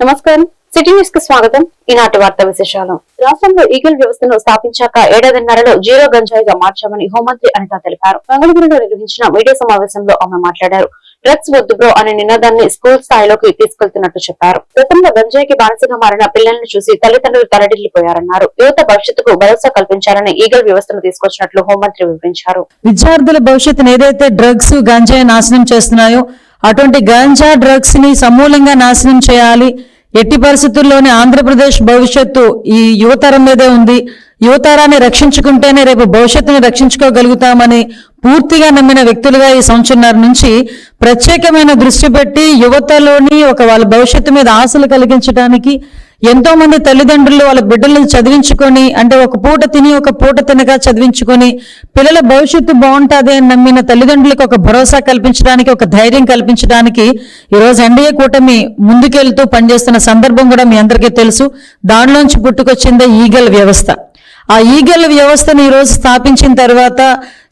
నమస్కారం. సిటీ న్యూస్కు స్వాగతం. ఈనాటి వార్త విశేషాలు. రాష్ట్రంలో ఈగిల్ వ్యవస్థను స్థాపించాక ఏడాదిన్నరలో జీరో గంజాయిగా మార్చామని హోంమంత్రి అనిత తెలిపారు. మంగళగిరిలో నిర్వహించిన మీడియా సమావేశంలో ఆమె మాట్లాడారు. డ్రగ్స్ వద్దు బ్రో అనే నినాదాన్ని స్కూల్ స్థాయిలోకి తీసుకెళ్తున్నట్టు చెప్పారు. గతంలో గంజాయికి బానిసగా మారిన పిల్లలను చూసి తల్లిదండ్రులు తలడిల్లిపోయారన్నారు. యువత భవిష్యత్తుకు భరోసా కల్పించాలని ఈగల్ వ్యవస్థను తీసుకొచ్చినట్లు హోంమంత్రి వివరించారు. విద్యార్థుల భవిష్యత్తును ఏదైతే డ్రగ్స్ గంజాయి నాశనం చేస్తున్నాయో అటువంటి గంజా డ్రగ్స్ని సమూలంగా నాశనం చేయాలి. ఎట్టి పరిస్థితుల్లోనే ఆంధ్రప్రదేశ్ భవిష్యత్తు ఈ యువతరం మీదే ఉంది. యువతరాన్ని రక్షించుకుంటేనే రేపు భవిష్యత్తుని రక్షించుకోగలుగుతామని పూర్తిగా నమ్మిన వ్యక్తులుగా ఈ సంవత్సరం నుంచి ప్రత్యేకమైన దృష్టి పెట్టి యువతలోని ఒక వాళ్ళ భవిష్యత్తు మీద ఆశలు కలిగించడానికి ఎంతో మంది తల్లిదండ్రులు వాళ్ళ బిడ్డలను చదివించుకొని అంటే ఒక పూట తిని ఒక పూట తినగా చదివించుకొని పిల్లల భవిష్యత్తు బాగుంటుంది అని నమ్మిన తల్లిదండ్రులకు ఒక భరోసా కల్పించడానికి ఒక ధైర్యం కల్పించడానికి ఈరోజు ఎన్డీఏ కూటమి ముందుకెళ్తూ పనిచేస్తున్న సందర్భం కూడా మీ అందరికీ తెలుసు. దానిలోంచి పుట్టుకొచ్చిందే ఈగల్ వ్యవస్థ. ఆ ఈగల్ వ్యవస్థను ఈరోజు స్థాపించిన తర్వాత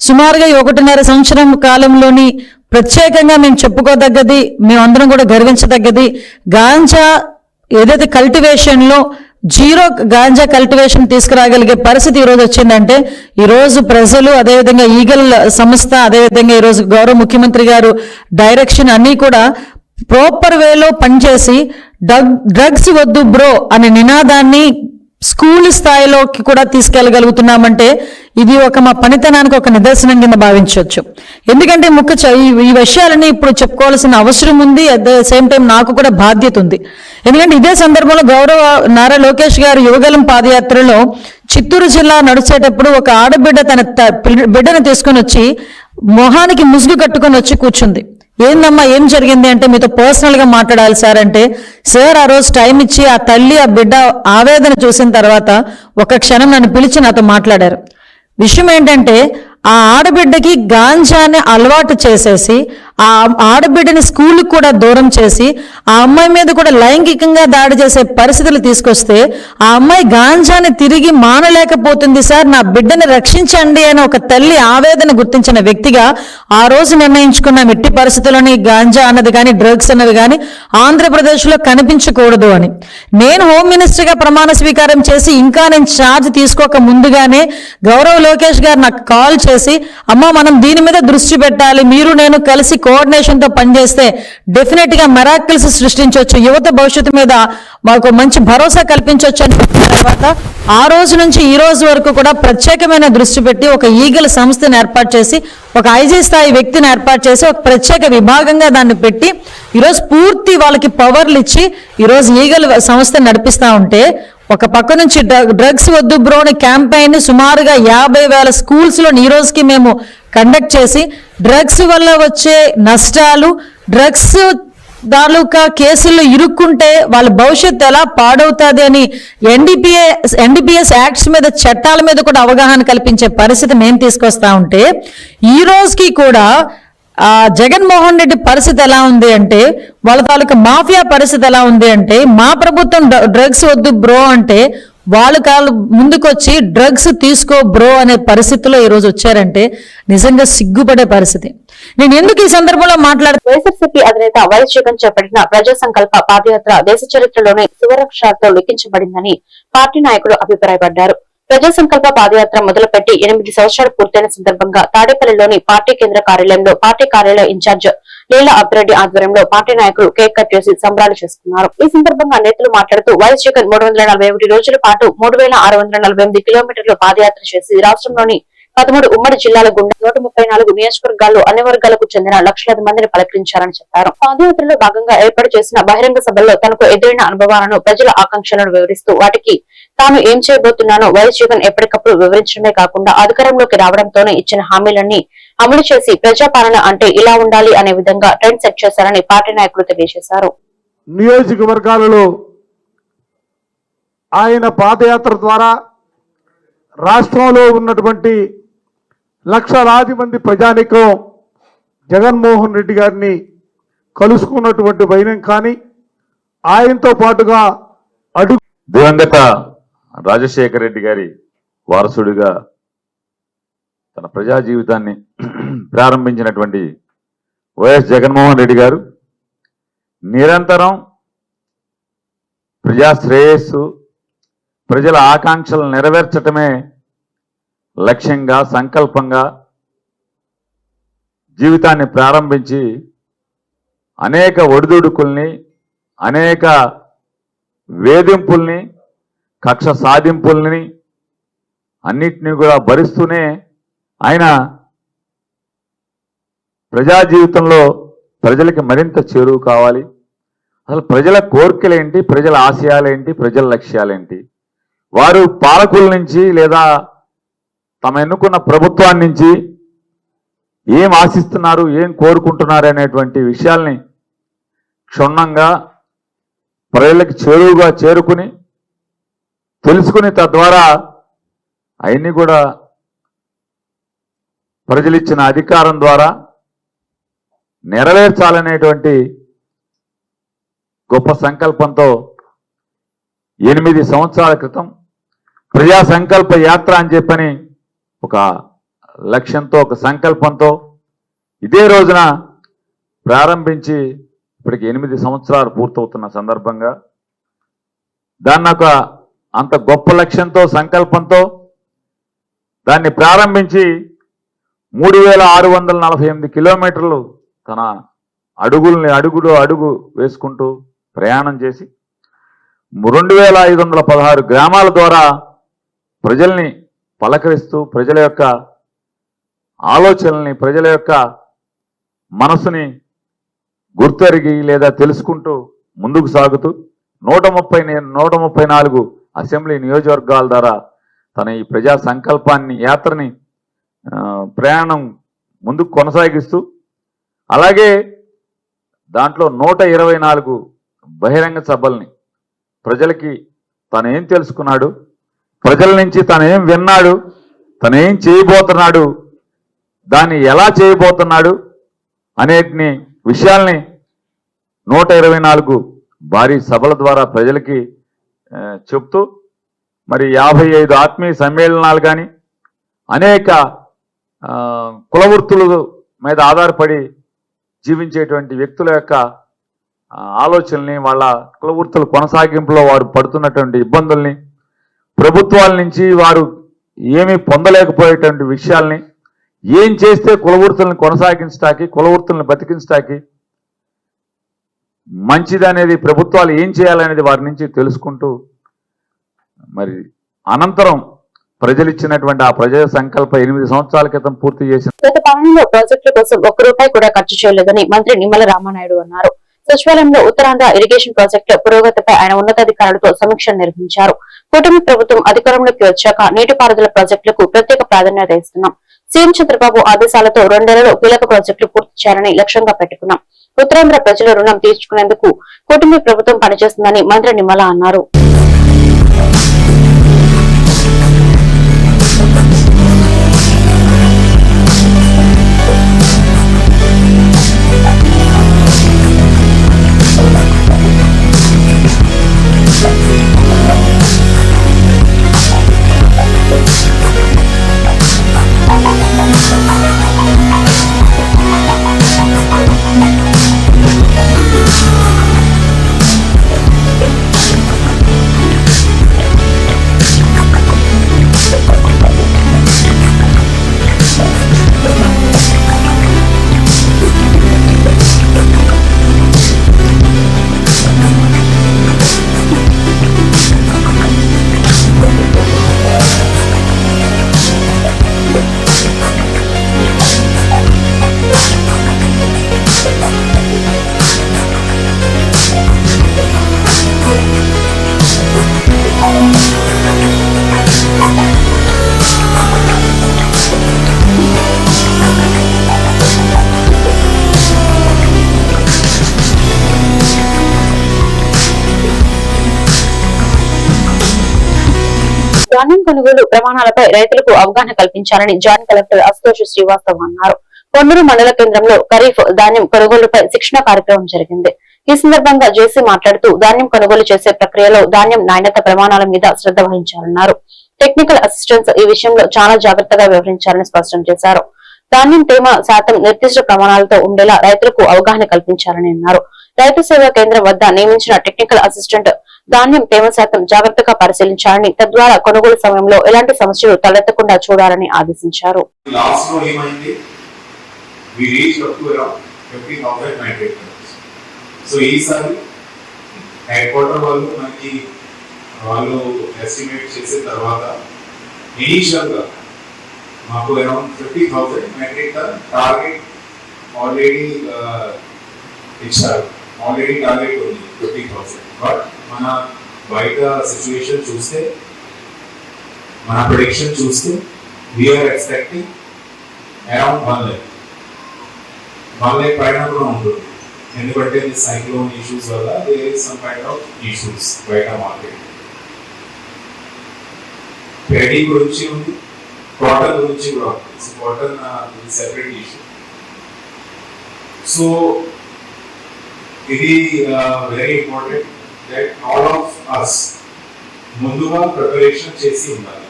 సుమారుగా ఒకటిన్నర సంవత్సరం కాలంలోని ప్రత్యేకంగా మేము చెప్పుకోదగ్గది మేమందరం కూడా గర్వించదగ్గది గాంజా ఏదైతే కల్టివేషన్లో జీరో గాంజా కల్టివేషన్ తీసుకురాగలిగే పరిస్థితి ఈరోజు వచ్చిందంటే ఈరోజు ప్రజలు అదేవిధంగా ఈగల్ సంస్థ అదేవిధంగా ఈరోజు గౌరవ ముఖ్యమంత్రి గారు డైరెక్షన్ అన్నీ కూడా ప్రాపర్ వేలో పనిచేసి డ్రగ్ డ్రగ్స్ వద్దు బ్రో అనే నినాదాన్ని స్కూల్ స్థాయిలోకి కూడా తీసుకెళ్ళగలుగుతున్నామంటే ఇది ఒక మా పనితనానికి ఒక నిదర్శనం కింద భావించవచ్చు. ఎందుకంటే ముఖ్య ఈ- విషయాలని ఇప్పుడు చెప్పుకోవాల్సిన అవసరం ఉంది అట్ ద సేమ్ టైం నాకు కూడా బాధ్యత ఉంది. ఎందుకంటే ఇదే సందర్భంలో గౌరవ నారా లోకేష్ గారు యువగలం పాదయాత్రలో చిత్తూరు జిల్లా నడిచేటప్పుడు ఒక ఆడబిడ్డ తన బిడ్డను తీసుకొని వచ్చి మొహానికి ముసుగు కట్టుకొని వచ్చి కూర్చుంది. ఏందమ్మా ఏం జరిగింది అంటే మీతో పర్సనల్గా మాట్లాడాలి సార్ అంటే సార్ ఆ రోజు టైం ఇచ్చి ఆ తల్లి ఆ బిడ్డ ఆవేదన చూసిన తర్వాత ఒక క్షణం నన్ను పిలిచి నాతో మాట్లాడారు. విషయం ఏంటంటే ఆ ఆడబిడ్డకి గాంజాని అలవాటు చేసేసి ఆ ఆడబిడ్డని స్కూల్కి కూడా దూరం చేసి ఆ అమ్మాయి మీద కూడా లైంగికంగా దాడి చేసే పరిస్థితులు తీసుకొస్తే ఆ అమ్మాయి గాంజాని తిరిగి మానలేకపోతుంది సార్ నా బిడ్డని రక్షించండి అని ఒక తల్లి ఆవేదన గుర్తించిన వ్యక్తిగా ఆ రోజు నిర్ణయించుకున్నాం ఎట్టి పరిస్థితుల్లోని గాంజా అన్నది కానీ డ్రగ్స్ అన్నది కానీ ఆంధ్రప్రదేశ్లో కనిపించకూడదు అని. నేను హోమ్ మినిస్టర్గా ప్రమాణ స్వీకారం చేసి ఇంకా నేను ఛార్జ్ తీసుకోక ముందుగానే గౌరవ్ లోకేష్ గారు నాకు కాల్ చేసి అమ్మ మనం దీని మీద దృష్టి పెట్టాలి మీరు నేను కలిసి కోఆర్డినేషన్తో పనిచేస్తే డెఫినెట్గా మెరాకిల్స్ సృష్టించవచ్చు. యువత భవిష్యత్తు మీద మాకు మంచి భరోసా కల్పించవచ్చు అని తర్వాత ఆ రోజు నుంచి ఈ రోజు వరకు కూడా ప్రత్యేకమైన దృష్టి పెట్టి ఒక ఈగల సంస్థను ఏర్పాటు చేసి ఒక ఐజీ స్థాయి వ్యక్తిని ఏర్పాటు చేసి ఒక ప్రత్యేక విభాగంగా దాన్ని పెట్టి ఈరోజు పూర్తి వాళ్ళకి పవర్లు ఇచ్చి ఈరోజు ఈగల సంస్థ నడిపిస్తా ఉంటే ఒక పక్క నుంచి డ్రగ్- డ్రగ్స్ వద్దు బ్రో అని క్యాంపెయిన్ సుమారుగా యాభై వేల స్కూల్స్లో ఈ రోజుకి మేము కండక్ట్ చేసి డ్రగ్స్ వల్ల వచ్చే నష్టాలు డ్రగ్స్ తాలూకా కేసుల్లో ఇరుక్కుంటే వాళ్ళ భవిష్యత్తు ఎలా పాడవుతుంది అని ఎన్డీపీఏ ఎన్డీపీఎస్ యాక్ట్స్ మీద చట్టాల మీద కూడా అవగాహన కల్పించే పరిస్థితి మేము తీసుకొస్తా ఉంటే ఈ రోజుకి కూడా ఆ జగన్మోహన్ రెడ్డి పరిస్థితి ఎలా ఉంది అంటే వాళ్ళ తాలూకా మాఫియా పరిస్థితి ఎలా ఉంది అంటే మా ప్రభుత్వం డ్రగ్స్ వద్దు బ్రో అంటే వాళ్ళు కాళ్ళు ముందుకొచ్చి డ్రగ్స్ తీసుకో బ్రో అనే పరిస్థితిలో ఈ రోజు వచ్చారంటే నిజంగా సిగ్గుపడే పరిస్థితి. నేను ఎందుకు ఈ సందర్భంలో మాట్లాడుతూ వైఎస్ఆర్సీపీ అధినేత వైఎస్ జగన్ చేపట్టిన ప్రజా సంకల్ప పాదయాత్ర దేశ చరిత్రలోనే సువరక్షాలతో లిఖించబడిందని పార్టీ నాయకులు అభిప్రాయపడ్డారు. ప్రజా సంకల్ప పాదయాత్ర మొదలుపెట్టి ఎనిమిది సంవత్సరాలు పూర్తయిన సందర్భంగా తాడేపల్లిలోని పార్టీ కేంద్ర కార్యాలయంలో పార్టీ కార్యాలయ ఇన్ఛార్జ్ లీలా అబ్రెడ్డి ఆధ్వర్యంలో పార్టీ నాయకులు కేక్ కట్ చేసి సంబరాలు చేసుకున్నారు. ఈ సందర్భంగా నేతలు మాట్లాడుతూ వైఎస్ జగన్ మూడు వందల ఒకటి రోజుల పాటు మూడు వేల ఆరు వందల నలభై ఎనిమిది కిలోమీటర్లు పాదయాత్ర చేసి రాష్ట్రంలోని పదమూడు ఉమ్మడి జిల్లాల గుండా నూట ముప్పై నాలుగు నియోజకవర్గాల్లో అన్ని వర్గాలకు చెందిన లక్షలాది మందిని పలకరించారని చెప్పారు. పాదయాత్రలో భాగంగా ఏర్పాటు చేసిన బహిరంగ సభల్లో తనకు ఎదురైన అనుభవాలను ప్రజల ఆకాంక్షలను వివరిస్తూ వాటికి తాను ఏం చేయబోతున్నానో వైఎస్ జగన్ ఎప్పటికప్పుడు వివరించడమే కాకుండా అధికారంలోకి రావడంతోనే ఇచ్చిన హామీలన్నీ అమలు చేసి ప్రజాపాలన అంటే ఇలా ఉండాలి అనే విధంగా ట్రెండ్ సెట్ చేశారని పార్టీ నాయకులు తెలియజేశారు. నియోజకవర్గాలలో ఆయన పాదయాత్ర ద్వారా రాష్ట్రంలో ఉన్నటువంటి లక్షలాది మంది ప్రజానికం జగన్మోహన్ రెడ్డి గారిని కలుసుకున్నటువంటి వైనం కానీ ఆయనతో పాటుగా అడుగు దివంగత రాజశేఖర రెడ్డి గారి వారసుడిగా తన ప్రజా జీవితాన్ని ప్రారంభించినటువంటి వైఎస్ జగన్మోహన్ రెడ్డి గారు నిరంతరం ప్రజా శ్రేయస్సు ప్రజల ఆకాంక్షలు నెరవేర్చటమే లక్ష్యంగా సంకల్పంగా జీవితాన్ని ప్రారంభించి అనేక ఒడిదుడుకుల్ని అనేక వేధింపుల్ని కక్ష సాధింపుల్ని అన్నిటినీ కూడా భరిస్తూనే ఆయన ప్రజా జీవితంలో ప్రజలకి మరింత చేరువు కావాలి. అసలు ప్రజల కోరికలేంటి? ప్రజల ఆశయాలేంటి? ప్రజల లక్ష్యాలేంటి? వారు పాలకుల నుంచి లేదా తమ ఎన్నుకున్న ప్రభుత్వాన్ని నుంచి ఏం ఆశిస్తున్నారు? ఏం కోరుకుంటున్నారు? అనేటువంటి విషయాల్ని క్షుణ్ణంగా ప్రజలకు చేరువుగా చేరుకుని తెలుసుకుని తద్వారా అవన్నీ కూడా ప్రజలిచ్చిన అధికారం ద్వారా నెరవేర్చాలనేటువంటి గొప్ప సంకల్పంతో ఎనిమిది సంవత్సరాల క్రితం ప్రజా సంకల్ప యాత్ర అని చెప్పని ఒక లక్ష్యంతో ఒక సంకల్పంతో ఇదే రోజున ప్రారంభించి ఇప్పటికి ఎనిమిది సంవత్సరాలు పూర్తవుతున్న సందర్భంగా దాన్ని ఒక అంత గొప్ప లక్ష్యంతో సంకల్పంతో దాన్ని ప్రారంభించి మూడు వేల ఆరు వందల నలభై ఎనిమిది కిలోమీటర్లు తన అడుగుల్ని అడుగులో అడుగు వేసుకుంటూ ప్రయాణం చేసి రెండు వేల ఐదు వందల పదహారు గ్రామాల ద్వారా ప్రజల్ని పలకరిస్తూ ప్రజల యొక్క ఆలోచనల్ని ప్రజల యొక్క మనసుని గుర్తెరిగి లేదా తెలుసుకుంటూ ముందుకు సాగుతూ నూట ముప్పై నూట ముప్పై నాలుగు అసెంబ్లీ నియోజకవర్గాల ద్వారా తన ఈ ప్రజా సంకల్పాన్ని యాత్రని ప్రయాణం ముందుకు కొనసాగిస్తూ అలాగే దాంట్లో నూట ఇరవై నాలుగు బహిరంగ సభల్ని ప్రజలకి తను ఏం తెలుసుకున్నాడు? ప్రజల నుంచి తను ఏం విన్నాడు? తను ఏం చేయబోతున్నాడు? దాన్ని ఎలా చేయబోతున్నాడు? అనేటిని విషయాల్ని నూట ఇరవై నాలుగు భారీ సభల ద్వారా ప్రజలకి చెప్తూ మరి యాభై ఐదు ఆత్మీయ సమ్మేళనాలు కానీ అనేక కులవృత్తుల మీద ఆధారపడి జీవించేటువంటి వ్యక్తుల యొక్క ఆలోచనల్ని వాళ్ళ కులవృత్తుల కొనసాగింపులో వారు పడుతున్నటువంటి ఇబ్బందుల్ని ప్రభుత్వాల నుంచి వారు ఏమీ పొందలేకపోయేటువంటి విషయాల్ని ఏం చేస్తే కులవృత్తులను కొనసాగించడానికి కులవృత్తులను బతికించడానికి మంచిదనేది ప్రభుత్వాలు ఏం చేయాలనేది వారి నుంచి తెలుసుకుంటూ మరి అనంతరం ప్రజలు ఇచ్చినటువంటి ఆ ప్రజా సంకల్ప ఎనిమిది సంవత్సరాల క్రితం పూర్తి చేసిన గత పాలనలో ప్రాజెక్టుల కోసం ఒక్క రూపాయి కూడా ఖర్చు చేయలేదని మంత్రి నిమ్మల రామానాయుడు అన్నారు. సచివాలయంలో ఉత్తరాంధ్ర ఇరిగేషన్ ప్రాజెక్టుల పురోగతిపై ఆయన ఉన్నతాధికారులతో సమీక్ష నిర్వహించారు. కూటమి ప్రభుత్వం అధికారంలోకి వచ్చాక నీటిపారుదల ప్రాజెక్టులకు ప్రత్యేక ప్రాధాన్యత ఇస్తున్నాం. సీఎం చంద్రబాబు ఆదేశాలతో రెండేళ్ళలో కీలక ప్రాజెక్టులు పూర్తి చేయాలని లక్ష్యంగా పెట్టుకున్నాం. ఉత్తరాంధ్ర ప్రజల రుణం తీర్చుకునేందుకు కూటమి ప్రభుత్వం పనిచేస్తుందని మంత్రి నిమ్మల అన్నారు. ధాన్యం కొనుగోలు ప్రమాణాలపై రైతులకు అవగాహన కల్పించాలని జాయింట్ కలెక్టర్ అశుతోష్ శ్రీవాస్తవ్ అన్నారు. పొన్నూరు మండల కేంద్రంలో ఖరీఫ్ ధాన్యం కొనుగోలుపై శిక్షణ కార్యక్రమం జరిగింది. ఈ సందర్భంగా జేసీ మాట్లాడుతూ ధాన్యం కొనుగోలు చేసే ప్రక్రియలో ధాన్యం నాణ్యత ప్రమాణాల మీద శ్రద్ధ వహించాలన్నారు. టెక్నికల్ అసిస్టెంట్స్ ఈ విషయంలో చాలా జాగ్రత్తగా వ్యవహరించాలని స్పష్టం చేశారు. ధాన్యం తేమ శాతం నిర్దిష్ట ప్రమాణాలతో ఉండేలా రైతులకు అవగాహన కల్పించాలని అన్నారు. రైతు సేవా కేంద్రం వద్ద నియమించిన టెక్నికల్ అసిస్టెంట్ ధాన్యం తేమ శాతం జాగ్రత్తగా పరిశీలించాలని తద్వారా కొనుగోలు సమయంలో ఎలాంటి సమస్యలు తలెత్తకుండా చూడాలని ఆదేశించారు. సో ఈసారి హెడ్ క్వార్టర్ వాళ్ళు మనకి వాళ్ళు ఎస్టిమేట్ చేసిన తర్వాత మాకు around fifty thousand metric ton target already ఇచ్చారు. ఆల్రెడీ టార్గెట్ ఉంది ఫిఫ్టీ థౌసండ్ బట్ మన బయట సిచ్యువేషన్ చూస్తే మన ప్రొడిక్షన్ చూస్తే we are expecting around one like one like పైన కూడా ఉంటుంది. ఎందుకంటే సైక్లోన్ ఇష్యూస్ వల్ల there is some kind of issues బయట మార్కెట్ పెడీ గురించి ఉంది కాటన్ గురించి కూడా ఉంది. కాటన్ సెపరేట్ ఇష్యూ సో ఇది very important that all of us ముందుగా ప్రిపరేషన్ చేసి ఉండాలి.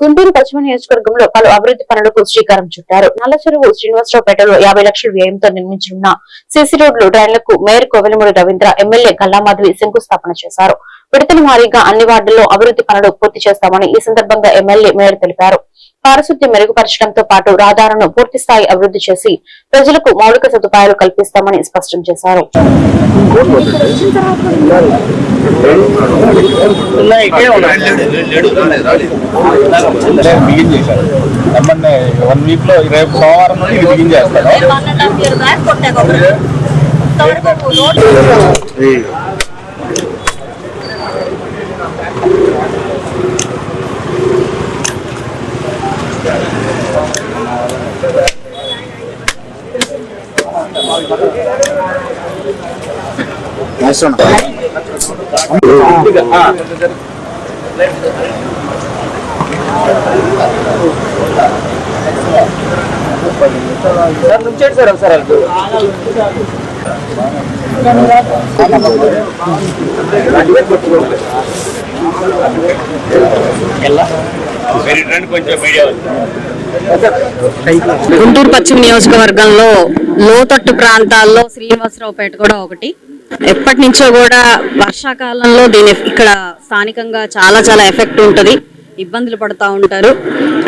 గుంటూరు పశ్చిమ నియోజకవర్గంలో పలు అభివృద్ధి పనులకు శ్రీకారం చుట్టారు. రావు పేటలో యాభై లక్షల వ్యయంతో నిర్మించనున్న సిసి రోడ్లు డ్రైన్లకు మేయర్ కోవెలమూడి రవీంద్ర ఎమ్మెల్యే గల్లామాధవి శంకుస్థాపన చేశారు. విడతల వారీగా అన్ని వార్డుల్లో అభివృద్ధి పనులు పూర్తి చేస్తామని ఈ సందర్భంగా ఎమ్మెల్యే మేయర్ తెలిపారు. పారిశుద్ధ్యం మెరుగుపరచడంతో పాటు రహదారులను పూర్తి స్థాయి అభివృద్ధి చేసి ప్రజలకు మౌలిక సదుపాయాలు కల్పిస్తామని స్పష్టం చేశారు. వన్ వీక్లో రేపు సోమవారం నుండి begin one and half year back కొట్టాక ఇంతవరకు రోడ్ సార్ ఒకసారి గుంటూరు పశ్చిమ నియోజకవర్గంలో లోతట్టు ప్రాంతాల్లో శ్రీనివాసరావుపేట కూడా ఒకటి. ఎప్పటి నుంచో కూడా వర్షాకాలంలో దీని ఇక్కడ స్థానికంగా చాలా చాలా ఎఫెక్ట్ ఉంటుంది. ఇబ్బందులు పడుతూ ఉంటారు.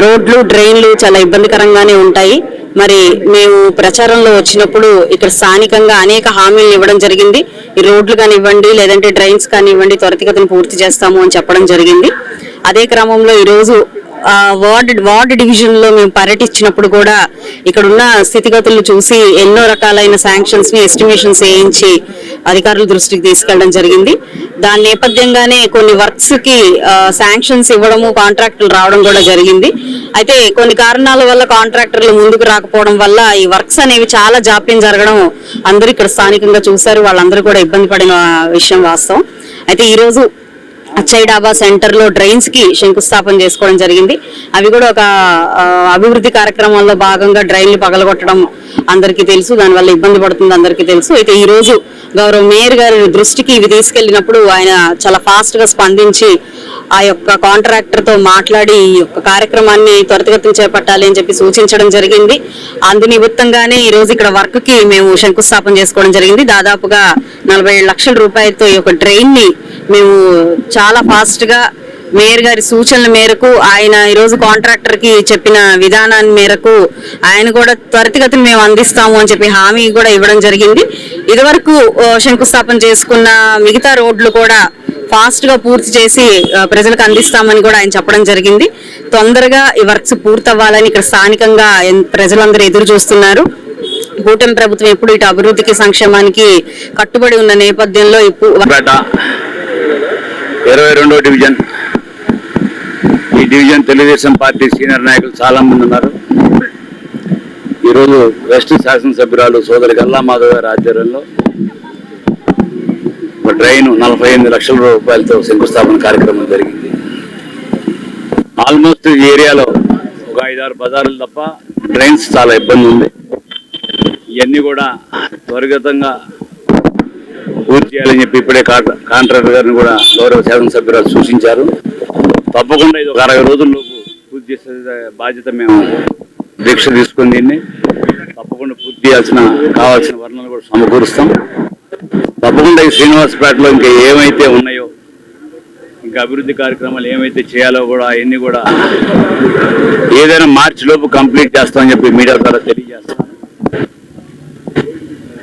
రోడ్లు డ్రైన్లు చాలా ఇబ్బందికరంగానే ఉంటాయి. మరి మేము ప్రచారంలో వచ్చినప్పుడు ఇక్కడ స్థానికంగా అనేక హామీలు ఇవ్వడం జరిగింది. ఈ రోడ్లు కానివ్వండి లేదంటే డ్రైన్స్ కానివ్వండి త్వరితగతిని పూర్తి చేస్తాము అని చెప్పడం జరిగింది. అదే క్రమంలో ఈరోజు వార్డ్ వార్డ్ డివిజన్లో మేము పర్యటించినప్పుడు కూడా ఇక్కడ ఉన్న స్థితిగతులు చూసి ఎన్నో రకాలైన శాంక్షన్స్ని ఎస్టిమేషన్స్ వేయించి అధికారుల దృష్టికి తీసుకెళ్ళడం జరిగింది. దాని నేపథ్యంగానే కొన్ని వర్క్స్కి శాంక్షన్స్ ఇవ్వడము కాంట్రాక్టులు రావడం కూడా జరిగింది. అయితే కొన్ని కారణాల వల్ల కాంట్రాక్టర్లు ముందుకు రాకపోవడం వల్ల ఈ వర్క్స్ అనేవి చాలా జాప్యం జరగడం అందరూ ఇక్కడ స్థానికంగా చూశారు. వాళ్ళందరూ కూడా ఇబ్బంది పడిన విషయం వాస్తవం. అయితే ఈ రోజు డాబా సెంటర్లో డ్రైన్స్కి శంకుస్థాపన చేసుకోవడం జరిగింది. అవి కూడా ఒక అభివృద్ధి కార్యక్రమంలో భాగంగా డ్రైన్లు పగలగొట్టడం అందరికీ తెలుసు. దానివల్ల ఇబ్బంది పడుతుంది అందరికీ తెలుసు. అయితే ఈ రోజు గౌరవ మేయర్ గారి దృష్టికి ఇవి తీసుకెళ్ళినప్పుడు ఆయన చాలా ఫాస్ట్గా స్పందించి ఆ యొక్క కాంట్రాక్టర్తో మాట్లాడి ఈ యొక్క కార్యక్రమాన్ని త్వరితగతిని చేపట్టాలి అని చెప్పి సూచించడం జరిగింది. అందు నిమిత్తంగానే ఈ రోజు ఇక్కడ వర్క్కి మేము శంకుస్థాపన చేసుకోవడం జరిగింది. దాదాపుగా నలభై ఏడు లక్షల రూపాయలతో ఈ యొక్క డ్రైన్ని మేము చాలా ఫాస్ట్గా మేయర్ గారి సూచనల మేరకు ఆయన ఈరోజు కాంట్రాక్టర్కి చెప్పిన విధానాన్ని మేరకు ఆయన కూడా త్వరితగతిని మేము అందిస్తాము అని చెప్పి హామీ కూడా ఇవ్వడం జరిగింది. ఇదివరకు శంకుస్థాపన చేసుకున్న మిగతా రోడ్లు కూడా ఫాస్ట్గా పూర్తి చేసి ప్రజలకు అందిస్తామని కూడా ఆయన చెప్పడం జరిగింది. తొందరగా ఈ వర్క్స్ పూర్తవ్వాలని ఇక్కడ స్థానికంగా ప్రజలందరూ ఎదురు చూస్తున్నారు. కూటమి ప్రభుత్వం ఎప్పుడు ఇటు అభివృద్ధికి సంక్షేమానికి కట్టుబడి ఉన్న నేపథ్యంలో ఇప్పుడు ఇరవై రెండో డివిజన్. ఈ డివిజన్ తెలుగుదేశం పార్టీ సీనియర్ నాయకులు చాలా మంది ఉన్నారు. ఈరోజు వెస్ట్ శాసనసభ్యురాలు సోదరి గల్లా మాధవ్ గారి ఆధ్వర్యంలో ఒక ట్రైన్ నలభై ఎనిమిది లక్షల రూపాయలతో శంకుస్థాపన కార్యక్రమం జరిగింది. ఆల్మోస్ట్ ఈ ఏరియాలో ఒక ఐదారు బజార్లు తప్ప ట్రైన్స్ చాలా ఇబ్బంది ఉంది. ఇవన్నీ కూడా త్వరిగతంగా పూర్తి చేయాలని చెప్పి ఇప్పుడే కాంట్రా- కాంట్రాక్టర్ గారిని కూడా గౌరవ శాసనసభ్యురాలు సూచించారు. తప్పకుండా ఇది ఒక అరవై రోజుల్లోపు పూర్తి చేసే బాధ్యత మేము దీక్ష తీసుకుని దీన్ని తప్పకుండా పూర్తి చేయాల్సిన కావాల్సిన వర్ణాలు కూడా సమకూరుస్తాం. తప్పకుండా ఈ శ్రీనివాసపేటలో ఇంకా ఏమైతే ఉన్నాయో ఇంకా అభివృద్ధి కార్యక్రమాలు ఏమైతే చేయాలో కూడా అవన్నీ కూడా ఏదైనా మార్చి లోపు కంప్లీట్ చేస్తామని చెప్పి మీడియా ద్వారా తెలియజేస్తాం.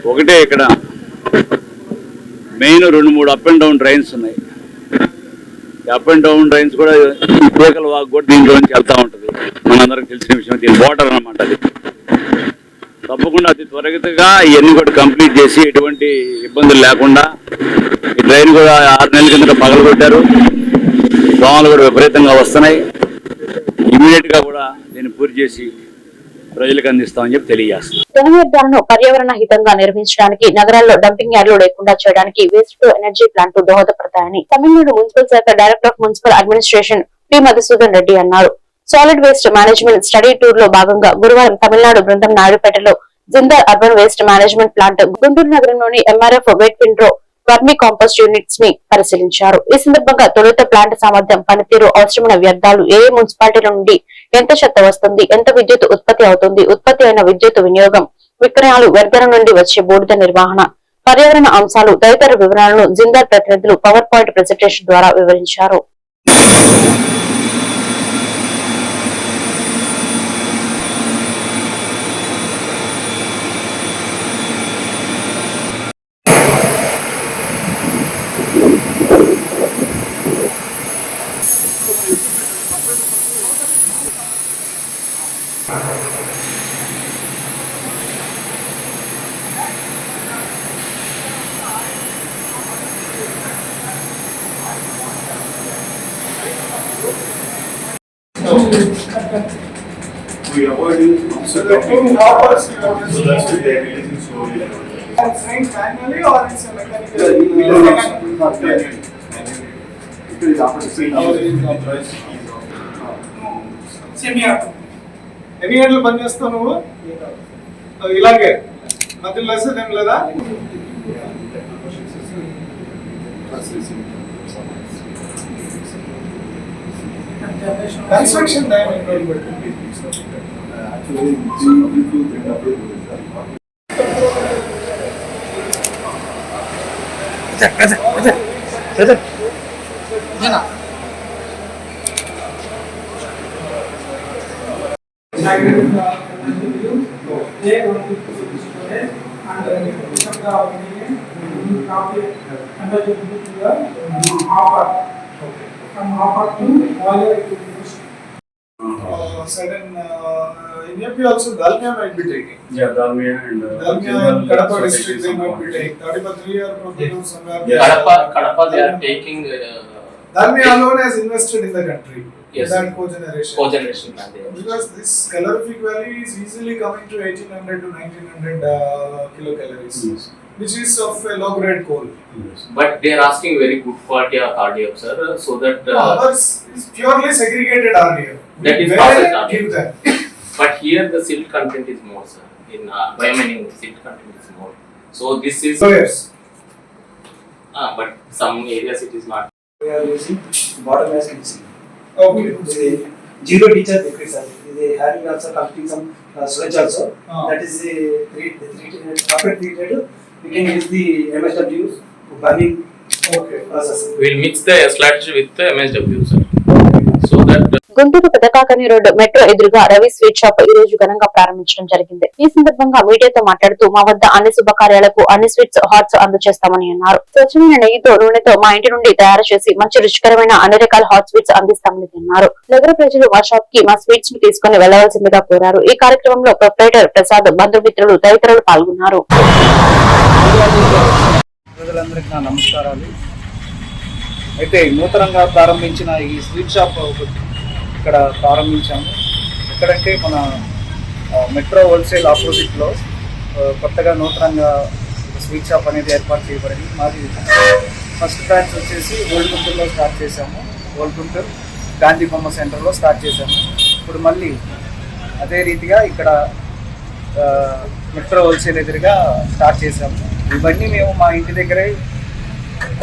ఒకటే ఇక్కడ మెయిన్ రెండు మూడు అప్ అండ్ డౌన్ ట్రైన్స్ ఉన్నాయి. అప్ అండ్ డౌన్ ట్రైన్స్ కూడా ఈ వాక్ కూడా దీంట్లో నుంచి వెళ్తూ ఉంటుంది. మనందరికి తెలిసిన విషయం దీని బోర్డర్ అనమాట అది. తప్పకుండా అతి త్వరగతిగా ఇవన్నీ కూడా కంప్లీట్ చేసి ఎటువంటి ఇబ్బందులు లేకుండా ఈ ట్రైన్ కూడా ఆరు నెలల కిందట పగలగొట్టారు. దోమలు కూడా విపరీతంగా వస్తున్నాయి. ఇమీడియట్గా కూడా దీన్ని పూర్తి చేసి ప్రజలకు అందిస్తామని చెప్పి తెలియజేస్తాం పర్యావరణ హితంగా నిర్మించడానికి నగరాల్లో డంపింగ్ యార్డ్లు లేకుండా చేయడానికి వేస్ట్ టు ఎనర్జీ ప్లాంట్ దోహదపడతాయని తమిళనాడు మున్సిపల్ శాఖ director of municipal administration P Madhusudan Reddy అన్నారు. సాలిడ్ వేస్ట్ మేనేజ్మెంట్ స్టడీ టూర్లో భాగంగా గురువారం తమిళనాడు బృందం నాయుడుపేటలో Jindal urban waste management plant Guntur నగరంలోని MRF wet windrow vermi compost యూనిట్స్ని పరిశీలించారు. ఈ సందర్భంగా తొలుత ప్లాంట్ సామర్థ్యం పనితీరు అవసరమైన వ్యర్థాలు ఏ ఏ మున్సిపాలిటీల నుండి ఎంత శక్తి వస్తుంది? ఎంత విద్యుత్ ఉత్పత్తి అవుతుంది? ఉత్పత్తి అయిన విద్యుత్ వినియోగం విక్రయాలు వ్యర్థం నుండి వచ్చే బూడిద నిర్వహణ. పర్యావరణ అంశాలు తదితర వివరాలను జిందాల్ ప్రతినిధులు పవర్ పాయింట్ ప్రెజెంటేషన్ ద్వారా వివరించారు. Using so that we so that's why they are releasing slowly. Science manually or it's a mechanical? Semi auto. ఎన్ని గంటలు పని చేస్తావు నువ్వు ఇలాగే మధ్యలో లెసన్ ఏం లేదా construction time actually beautiful kind of and offer from offer to all your uh, certain, uh, in AP also Dalmia might be taking. Yeah, Dalmia and. uh, Dalmia and Kadapa district they might be taking, Kadapa three are proposing somewhere. Yeah. Kadapa, Kadapa, they are taking uh, Dalmia alone has invested in the country, Yes. that cogeneration. cogeneration Because this calorific value is easily coming to eighteen hundred to nineteen hundred uh, kilocalories, Yes. which is of a low grade coal. Yes. But they are asking very good quality of RDF, sir, so that. Uh, ours is purely segregated RDF. We That is where processed RDF. Give them. but here the silt content is more, sir. In uh, biomining, silt content is more. So this is. So yes. Uh, but some areas it is not. We are using bottom as kitchen. Okay. The zero teacher decrease. sir. They having also completing some uh, sludge also. Ah. That is the treat, the treated, after treated, we can use the MSW burning Okay. process. We'll mix the sludge with the MSW, sir. So that. Guntur Pedakakani road metro ఎదురుగా Ravi sweet shop ఈ రోజు ఘనంగా ప్రారంభించడం జరిగింది. ఈ సందర్భంగా మీడియాతో మాట్లాడుతూ మా వద్ద అన్ని శుభకార్యాలకు అన్ని స్వీట్స్ హాట్స్ అందజేస్తామని అన్నారు. స్వచ్ఛమైన నెయ్యితో నూనెతో మా ఇంటి నుండి తయారు చేసి మంచి రుచికరమైన అన్ని రకాల హాట్ స్వీట్స్ అందిస్తామని అన్నారు. నగర ప్రజలు మా షాప్కి మా స్వీట్స్ను తీసుకుని వెళ్ళవలసిందిగా కోరారు. ఈ కార్యక్రమంలో ప్రొపరేటర్ ప్రసాద్ బంధుమిత్రులు తదితరులు పాల్గొన్నారు. ప్రజలందరికీ నా నమస్కారాలు. అయితే నూతనంగా ప్రారంభించిన ఈ స్వీట్ షాప్ ఇక్కడ ప్రారంభించాము. ఎక్కడంటే మన మెట్రో హోల్సేల్ ఆపోజిట్లో కొత్తగా నూతనంగా స్వీట్ షాప్ అనేది ఏర్పాటు చేయబడింది. మాది ఫస్ట్ బ్రాంచ్ వచ్చేసి ఓల్డ్ గుంటూరులో స్టార్ట్ చేశాము. ఓల్డ్ గుంటూరు గాంధీ బొమ్మ సెంటర్లో స్టార్ట్ చేశాము. ఇప్పుడు మళ్ళీ అదే రీతిగా ఇక్కడ మెట్రో హోల్సేల్ ఎదురుగా స్టార్ట్ చేశాము. ఇవన్నీ మేము మా ఇంటి దగ్గరే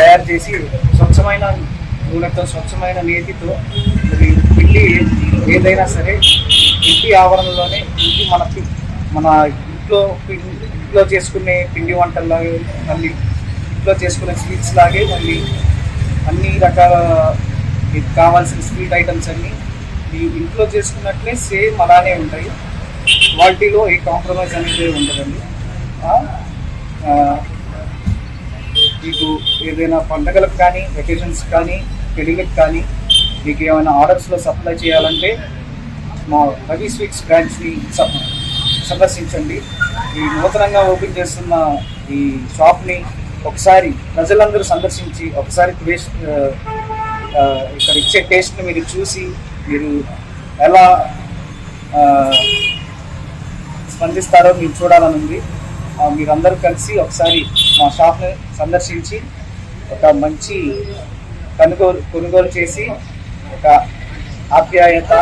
తయారు చేసి స్వచ్ఛమైన నూనెతో స్వచ్ఛమైన నేతితో ఇంటి ఏదైనా సరే ఇంటి ఆవరణలోనే ఇంటి మన మన ఇంట్లో ఇంట్లో చేసుకునే పిండి వంటల్లాగే మళ్ళీ ఇంట్లో చేసుకునే స్వీట్స్ లాగే మళ్ళీ అన్ని రకాల మీకు కావాల్సిన స్వీట్ ఐటమ్స్ అన్నీ మీ ఇంట్లో చేసుకున్నట్లే సేమ్ అలానే ఉంటాయి. క్వాలిటీలో ఏ కాంప్రమైజ్ అనేది ఉండదండి. మీకు ఏదైనా పండగలకు కానీ వెకేషన్స్ కానీ పెళ్ళిళ్ళకి కానీ మీకు ఏమైనా ఆర్డర్స్లో సప్లై చేయాలంటే మా రవి స్వీట్స్ బ్రాంచ్ని సందర్శించండి. ఈ నూతనంగా ఓపెన్ చేస్తున్న ఈ షాప్ని ఒకసారి ప్రజలందరూ సందర్శించి ఒకసారి టేస్ట్ ఇక్కడ ఇచ్చే టేస్ట్ని మీరు చూసి మీరు ఎలా స్పందిస్తారో మీరు చూడాలని ఉంది. మీరందరూ కలిసి ఒకసారి మా షాప్ని సందర్శించి ఒక మంచి కొనుగోలు కొనుగోలు చేసి యొక్క ఆప్యాయత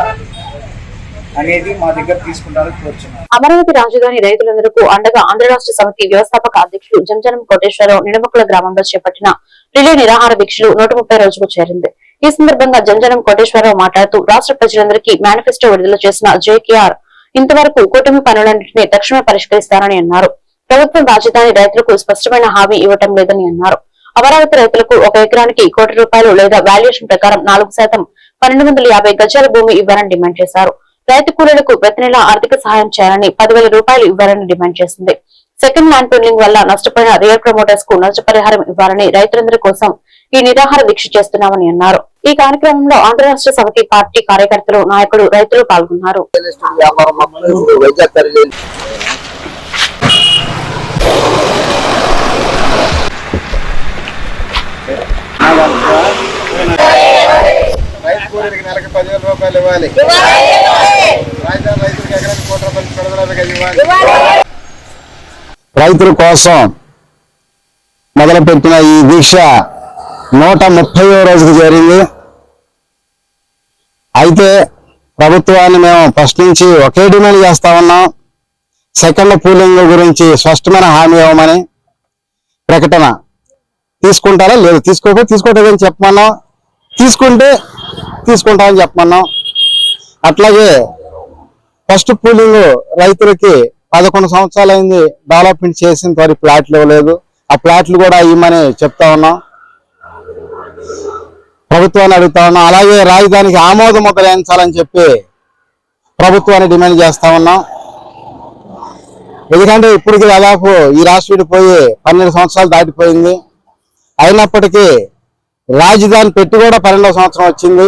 అనేది మా దగ్గర తీసుకుంటారని కోరుచున్నాను. అమరావతి రాజధాని రైతులందరికీ అండగా ఆంధ్ర రాష్ట్ర సమితి వ్యవస్థాపక అధ్యక్షులు జంజనం కోటేశ్వరరావు నిడమకుల గ్రామంలో చేపట్టిన రిలే నిరాహార దీక్షలు నూట ముప్పై రోజుకు చేరింది. ఈ సందర్భంగా జంజనం కోటేశ్వరరావు మాట్లాడుతూ రాష్ట్ర ప్రజలందరికీ మేనిఫెస్టో విడుదల చేసిన జేకేఆర్ ఇంతవరకు కూటమి పనులన్నింటినీ తక్షణమే పరిష్కరిస్తారని అన్నారు. ప్రభుత్వం రాజధాని రైతులకు స్పష్టమైన హామీ ఇవ్వటం లేదని అన్నారు. అమరావతి రైతులకు ఒక ఎకరానికి కోటి రూపాయలు లేదా వాల్యుయేషన్ ప్రకారం నాలుగు శాతం పన్నెండు వందల యాభై గజాల భూమి ఇవ్వాలని డిమాండ్ చేశారు. రైతు కూలీలకు ప్రతి నెల ఆర్థిక సహాయం చేయాలని పదివేల రూపాయలు ఇవ్వాలని డిమాండ్ చేసింది. సెకండ్ ల్యాండ్ పూలింగ్ వల్ల నష్టపోయిన రియల్ ప్రమోటర్స్కు నష్టపరిహారం ఇవ్వాలని రైతులందరి కోసం ఈ నిరాహార దీక్ష చేస్తున్నామని అన్నారు. ఈ కార్యక్రమంలో ఆంధ్ర రాష్ట్ర సమితి పార్టీ కార్యకర్తలు నాయకులు రైతులు పాల్గొన్నారు. రైతు కూలీకి నెలకి పదివేల రూపాయలు ఇవ్వాలి. రాజధాని రైతులకు ఎకరానికి కోటి రూపాయలు ఇవ్వాలి రైతుల కోసం మొదలుపెట్టిన ఈ దీక్ష నూట ముప్పై రోజుకు చేరింది అయితే ప్రభుత్వాన్ని మేము ఫస్ట్ నుంచి ఒకే డిమాండ్ చేస్తా ఉన్నాం. సెకండ్ పూలింగ్ గురించి స్పష్టమైన హామీ ఇవ్వమని ప్రకటన. తీసుకుంటారా? లేదు తీసుకోకపోతే తీసుకోవటం చెప్పమన్నాం? తీసుకుంటే తీసుకుంటామని చెప్పమన్నాం. అట్లాగే ఫస్ట్ పూలింగ్ రైతులకి పదకొండు సంవత్సరాలు అయింది డెవలప్మెంట్ చేసిన వారి ప్లాట్లు ఇవ్వలేదు. ఆ ప్లాట్లు కూడా ఇవ్వమని చెప్తా ఉన్నాం. ప్రభుత్వాన్ని అడుగుతా ఉన్నాం. అలాగే రాజధానికి ఆమోద ముద్ర వేయించాలని చెప్పి ప్రభుత్వాన్ని డిమాండ్ చేస్తా ఉన్నాం. ఎందుకంటే ఇప్పటికి దాదాపు ఈ రాష్ట్ర విడిపోయి పన్నెండు సంవత్సరాలు దాటిపోయింది. అయినప్పటికీ రాజధాని పెట్టి కూడా పన్నెండవ సంవత్సరం వచ్చింది.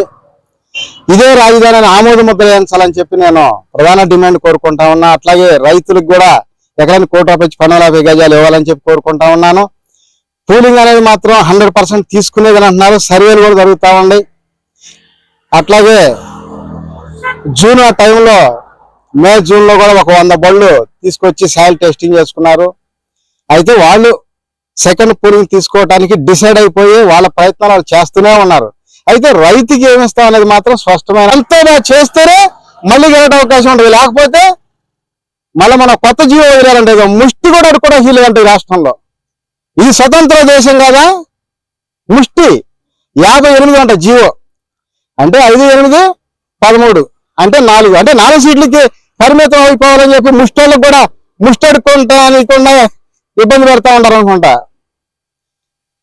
ఇదే రాజధానిని ఆమోద ముద్రయించాలని చెప్పి నేను ప్రధాన డిమాండ్ కోరుకుంటా ఉన్నా. అట్లాగే రైతులకు కూడా ఎకరానికి కోటి రూపాయలు పన్నెండు యాభై గజాలు ఇవ్వాలని చెప్పి కోరుకుంటా ఉన్నాను. పూలింగ్ అనేది మాత్రం హండ్రెడ్ పర్సెంట్ తీసుకునేదని అంటున్నారు. సర్వేలు కూడా జరుగుతా ఉన్నాయి. అట్లాగే జూన్ ఆ టైంలో మే జూన్లో కూడా ఒక వంద బళ్ళు తీసుకొచ్చి సాయిల్ టెస్టింగ్ చేసుకున్నారు. అయితే వాళ్ళు సెకండ్ పూలింగ్ తీసుకోవడానికి డిసైడ్ అయిపోయి వాళ్ళ ప్రయత్నాలు వాళ్ళు చేస్తూనే ఉన్నారు. అయితే రైతుకి ఏమిస్తాం అనేది మాత్రం స్పష్టమైన అంతగా చేస్తేనే మళ్ళీ గెలట అవకాశం ఉంటుంది. లేకపోతే మళ్ళీ మన కొత్త జీవో వదిలేదంటే ముష్టి కూడా కూడా హీలు రాష్ట్రంలో. ఇది స్వతంత్ర దేశం కదా? ముష్టి. యాభై ఎనిమిది అంట జీవో. అంటే ఐదు ఎనిమిది పదమూడు. అంటే నాలుగు. అంటే నాలుగు సీట్లకి పరిమితం అయిపోవాలని చెప్పి ముష్టోళ్ళకి కూడా ముష్టడుకుంటా అనుకుండా ఇబ్బంది పెడతా ఉంటారు అనుకుంటా.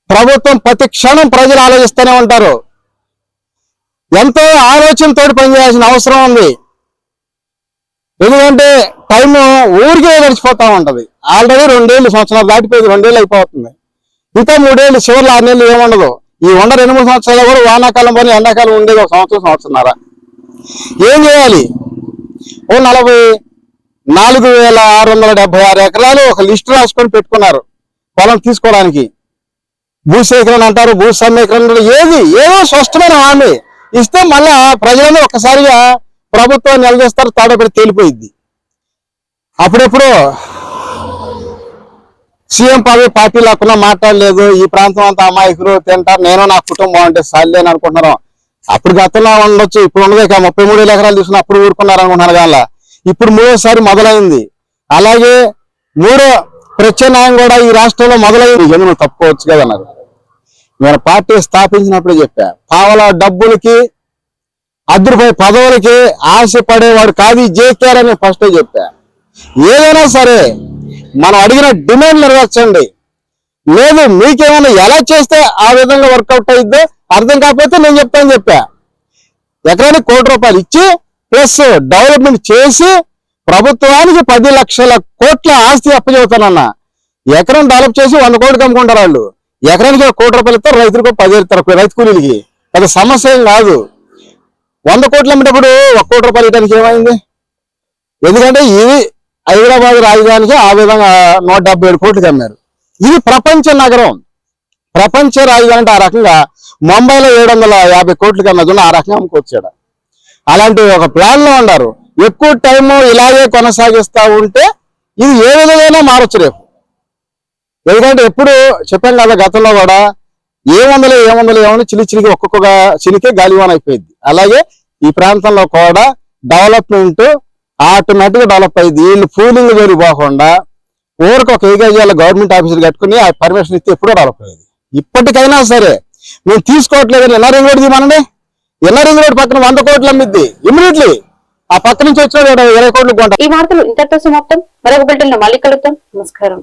ప్రభుత్వం ప్రతి క్షణం ప్రజలు ఆలోచిస్తూనే ఉంటారు. ఎంతో ఆలోచనతో పనిచేయాల్సిన అవసరం ఉంది. ఎందుకంటే టైం ఊరికే గడిచిపోతూ ఉంటుంది. ఆల్రెడీ రెండేళ్ళు సంవత్సరాలు దాటిపోయింది రెండేళ్ళు అయిపోతుంది. ఇంకా మూడేళ్ళు చివరిలో ఆరు నెలలు ఏముండదు ఈ వంద రెండు మూడు సంవత్సరాలు కూడా వానాకాలం పని ఎండాకాలం ఉండేది ఒక సంవత్సరం సంవత్సరంన్నర. ఏం చేయాలి? ఓ నలభై నాలుగు వేల ఆరు వందల డెబ్బై ఆరు ఎకరాలు ఒక లిస్ట్ రాసుకొని పెట్టుకున్నారు పొలం తీసుకోవడానికి. భూసేకరణ అంటారు భూ సమీకరణ ఏది ఏదో స్పష్టమైన హామీ. ఇస్తే మళ్ళా ప్రజలను ఒక్కసారిగా ప్రభుత్వం నిలదీస్తారు తాడపడి తేలిపోయింది అప్పుడెప్పుడు సీఎం పదవి పార్టీ లేకుండా మాట్లాడలేదు ఈ ప్రాంతం అంతా అమాయకులు తింటారు నేను నా కుటుంబం అంటే సాలేని అనుకుంటున్నారు అప్పుడు గతంలో ఉండొచ్చు ఇప్పుడు ఉండదు ఇక ముప్పై మూడు ఎకరాలు తీసుకుని అప్పుడు ఊరుకున్నారు అనుకుంటున్నారు కానీ ఇప్పుడు మూడోసారి మొదలైంది. అలాగే మూడో ప్రత్యామ్నాయం కూడా ఈ రాష్ట్రంలో మొదలైంది. జనులు తప్పుకోవచ్చు కదా నాకు. నేను పార్టీ స్థాపించినప్పుడే చెప్పా. పావల డబ్బులకి అద్దరిపోయి పదవులకి ఆశపడేవాడు కాదు జేకేఆర్ అని ఫస్ట్ చెప్పా. ఏదైనా సరే మనం అడిగిన డిమాండ్ నెరవేర్చండి. లేదు మీకేమైనా ఎలా చేస్తే ఆ విధంగా వర్కౌట్ అయిద్దో అర్థం కాకపోతే నేను చెప్తాను చెప్పా. ఎకరానికి కోటి రూపాయలు ఇచ్చి ప్లస్ డెవలప్మెంట్ చేసి ప్రభుత్వానికి పది లక్షల కోట్ల ఆస్తి అప్పచెబుతానన్న. ఎకరం డెవలప్ చేసి వంద కోట్లు అమ్ముకుంటారు వాళ్ళు. ఎకరానికి ఒక కోటి రూపాయలు ఇస్తారు రైతులకు పది ఇస్తారు రైతు కూలీలకి. అది సమస్య ఏం కాదు. వంద కోట్లు అమ్మేటప్పుడు ఒక కోటి రూపాయలు ఇవ్వడానికి ఏమైంది? ఎందుకంటే ఇది హైదరాబాద్ రాజధానికి ఆ విధంగా నూట డెబ్బై ఏడు కోట్లు కమ్మారు. ఇది ప్రపంచ నగరం. ప్రపంచ రాజధాని అంటే ఆ రకంగా ముంబైలో ఏడు వందల యాభై కోట్లు అన్నది ఆ రకంగా అమ్ముకొచ్చాడు అలాంటి ఒక ప్లాన్లో ఉన్నారు. ఎక్కువ టైం ఇలాగే కొనసాగిస్తా ఉంటే ఇది ఏ విధంగా మారచ్చు రేపు. ఎందుకంటే ఎప్పుడు చెప్పాం కదా గతంలో కూడా ఏ వందలు ఏ వందలు ఏమని చిలి చిలికి ఒక్కొక్క చిలికే గాలివాన్ అయిపోయింది. అలాగే ఈ ప్రాంతంలో కూడా డెవలప్మెంట్ ఆటోమేటిక్ డెవలప్ అయ్యింది వీళ్ళు ఫూలింగ్ వేరు పోకుండా ఊరికి ఒక ఏగేజీల గవర్నమెంట్ ఆఫీసర్ కట్టుకుని ఆ పర్మిషన్ ఇస్తే ఎప్పుడో డెవలప్ అయ్యేది. ఇప్పటికైనా సరే మేము తీసుకోవట్లేదు. ఎన్న రింగ్ రోడ్ ఎన్నో రోడ్ పక్కన వంద కోట్లు అమ్మిద్ది. ఇమీడియట్లీ ఆ పక్క నుంచి వచ్చిన ఇరవై కోట్లు కొంట. ఈ వార్తలు ఇంతటితో సమాప్తం. మరొక బిల్టన్ మళ్ళీ కలుగుతాం నమస్కారం.